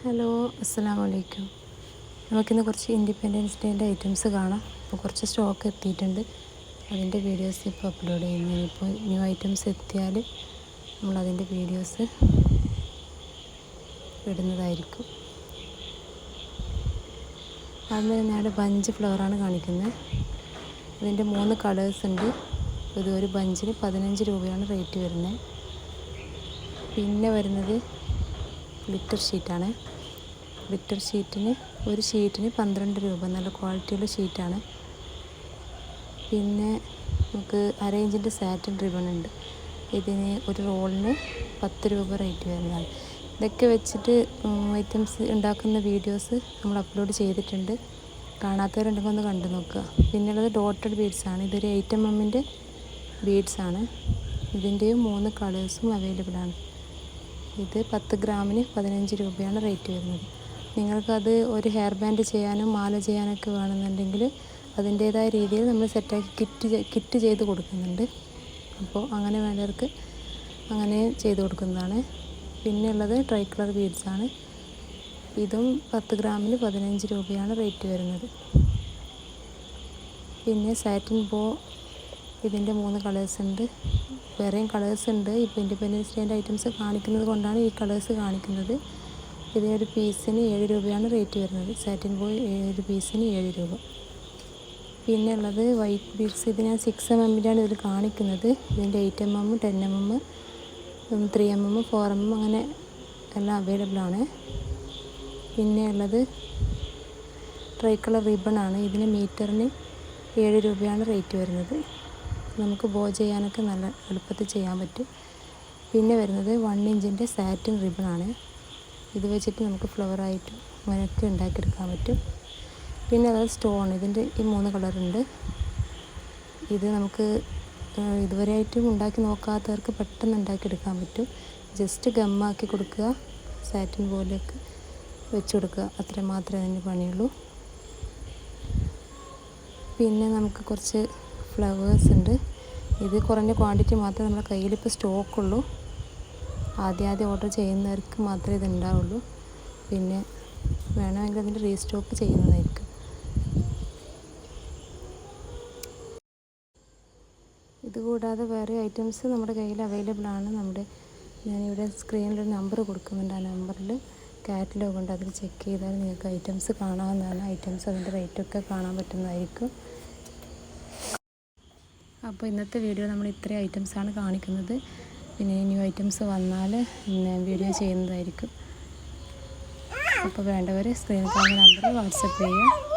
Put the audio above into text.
Hello അസ്സാം വലൈക്കും നമുക്കിന്ന് കുറച്ച് ഇൻഡിപെൻഡൻസ് ഡേന്റെ ഐറ്റംസ് കാണാം. അപ്പോൾ കുറച്ച് സ്റ്റോക്ക് എത്തിയിട്ടുണ്ട്. അതിന്റെ വീഡിയോസ് ഇപ്പോൾ അപ്ലോഡ് ചെയ്യുന്നു. ഇപ്പോൾ ന്യൂ ഐറ്റംസ് എത്തിയാൽ നമ്മൾ അതിന്റെ വീഡിയോസ് ഇടുന്നതായിരിക്കും. അതിൽ തന്നെയാണ് ബഞ്ച് ഫ്ലവറാണ് കാണിക്കുന്നത്. ഇതിന്റെ മൂന്ന് കളേഴ്സ് ഉണ്ട്. ഇത് ഒരു ബഞ്ചിന് പതിനഞ്ച് രൂപയാണ് റേറ്റ് വരുന്നത്. പിന്നെ വരുന്നത് ഗ്ലിറ്റർ ഷീറ്റാണ്. ലിറ്റർ ഷീറ്റിന് ഒരു ഷീറ്റിന് പന്ത്രണ്ട് രൂപ. നല്ല ക്വാളിറ്റിയുള്ള ഷീറ്റാണ്. പിന്നെ നമുക്ക് അരേഞ്ചിന്റെ സാറ്റിൻ റിബൺ ഉണ്ട്. ഇതിന് ഒരു റോളിന് പത്ത് രൂപ റേറ്റ് വരുന്നതാണ്. ഇതൊക്കെ വെച്ചിട്ട് ഐറ്റംസ് ഉണ്ടാക്കുന്ന വീഡിയോസ് നമ്മൾ അപ്ലോഡ് ചെയ്തിട്ടുണ്ട്. കാണാത്തവരുണ്ടെങ്കിൽ ഒന്ന് കണ്ടു നോക്കുക. പിന്നുള്ളത് ഡോട്ടഡ് ബീഡ്സ് ആണ്. ഇതൊരു എയ്റ്റ് എം എമ്മിന്റെ ബീഡ്സ് ആണ്. ഇതിന്റെയും മൂന്ന് കളേഴ്സും അവൈലബിൾ ആണ്. ഇത് പത്ത് ഗ്രാമിന് പതിനഞ്ച് രൂപയാണ് റേറ്റ് വരുന്നത്. നിങ്ങൾക്കത് ഒരു ഹെയർ ബാൻഡ് ചെയ്യാനും മാല ചെയ്യാനൊക്കെ വേണമെന്നുണ്ടെങ്കിൽ അതിന്റേതായ രീതിയിൽ നമ്മൾ സെറ്റാക്കി കിറ്റ് കിറ്റ് ചെയ്ത് കൊടുക്കുന്നുണ്ട്. അപ്പോൾ അങ്ങനെ വേണ്ടവർക്ക് അങ്ങനെ ചെയ്ത് കൊടുക്കുന്നതാണ്. പിന്നെ ഉള്ളത് ട്രൈ കളർ ബീഡ്സ് ആണ്. ഇതും പത്ത് ഗ്രാമിന് പതിനഞ്ച് രൂപയാണ് റേറ്റ് വരുന്നത്. പിന്നെ സാറ്റിൻ ബോ ഇതിന്റെ മൂന്ന് കളേഴ്സ് ഉണ്ട്. വേറെയും കളേഴ്സ് ഉണ്ട്. ഇപ്പോൾ ഇൻഡിപെൻഡൻസ് ഡേന്റെ ഐറ്റംസ് കാണിക്കുന്നത് കൊണ്ടാണ് ഈ കളേഴ്സ് കാണിക്കുന്നത്. ഇതിനൊരു പീസിന് ഏഴ് രൂപയാണ് റേറ്റ് വരുന്നത്. സാറ്റിൻ ബോയ് ഒരു പീസിന് ഏഴ് രൂപ. പിന്നെ ഉള്ളത് വൈറ്റ് ബീഡ്സ് ഇത് ഞാൻ സിക്സ് എം എമ്മിന്റെയാണ് ഇതിൽ കാണിക്കുന്നത്. ഇതിന്റെ eight M M ten M M three M M four M M അങ്ങനെ എല്ലാം അവൈലബിൾ ആണ്. പിന്നെ ഉള്ളത് ട്രൈ കളർ റിബൺ ആണ്. ഇതിന് മീറ്ററിന് ഏഴ് രൂപയാണ് റേറ്റ് വരുന്നത്. നമുക്ക് ബോ ചെയ്യാനൊക്കെ നല്ല എളുപ്പത്തിൽ ചെയ്യാൻ പറ്റും. പിന്നെ വരുന്നത് വൺ ഇഞ്ചിന്റെ സാറ്റിൻ റിബൺ ആണ്. ഇത് വെച്ചിട്ട് നമുക്ക് ഫ്ലവറായിട്ടും അങ്ങനെയൊക്കെ ഉണ്ടാക്കിയെടുക്കാൻ പറ്റും. പിന്നെ അതായത് സ്റ്റോൺ ഇതിന്റെ ഈ മൂന്ന് കളറുണ്ട് ഇത് നമുക്ക് ഇതുവരെയായിട്ടും ഉണ്ടാക്കി നോക്കാത്തവർക്ക് പെട്ടെന്ന് ഉണ്ടാക്കിയെടുക്കാൻ പറ്റും. ജസ്റ്റ് ഗമ്മാക്കി കൊടുക്കുക സാറ്റിൻ പോലെയൊക്കെ വെച്ച് കൊടുക്കുക. അത്ര മാത്രമേ അതിന് പണിയുള്ളൂ. പിന്നെ നമുക്ക് കുറച്ച് ഫ്ലവേഴ്സ് ഉണ്ട്. ഇത് കുറഞ്ഞ ക്വാണ്ടിറ്റി മാത്രമേ നമ്മുടെ കയ്യിലിപ്പോൾ സ്റ്റോക്കുള്ളൂ. ആദ്യം ആദ്യം ഓർഡർ ചെയ്യുന്നവർക്ക് മാത്രമേ ഇത് ഉണ്ടാവുള്ളൂ. പിന്നെ വേണമെങ്കിൽ അതിന്റെ റീസ്റ്റോക്ക് ചെയ്യുന്നതായിരിക്കും. ഇതുകൂടാതെ വേറെ ഐറ്റംസ് നമ്മുടെ കയ്യിൽ അവൈലബിൾ ആണ്. നമ്മുടെ ഞാനിവിടെ സ്ക്രീനിലൊരു നമ്പർ കൊടുക്കുന്നുണ്ട്. ആ നമ്പറിൽ കാറ്റലോഗ് ഉണ്ട്. അതിൽ ചെക്ക് ചെയ്താൽ നിങ്ങൾക്ക് ഐറ്റംസ് കാണാവുന്നതാണ്. ഐറ്റംസ് അതിന്റെ റേറ്റൊക്കെ കാണാൻ പറ്റുന്നതായിരിക്കും. അപ്പോൾ ഇന്നത്തെ വീഡിയോ നമ്മൾ ഇത്രയും ഐറ്റംസാണ് കാണിക്കുന്നത്. പിന്നെ ന്യൂ ഐറ്റംസ് വന്നാൽ വീഡിയോ ചെയ്യുന്നതായിരിക്കും. അപ്പോൾ വേണ്ടവർ സ്ക്രീനിൽ കാണുന്ന നമ്പറിൽ വാട്സപ്പ് ചെയ്യുക.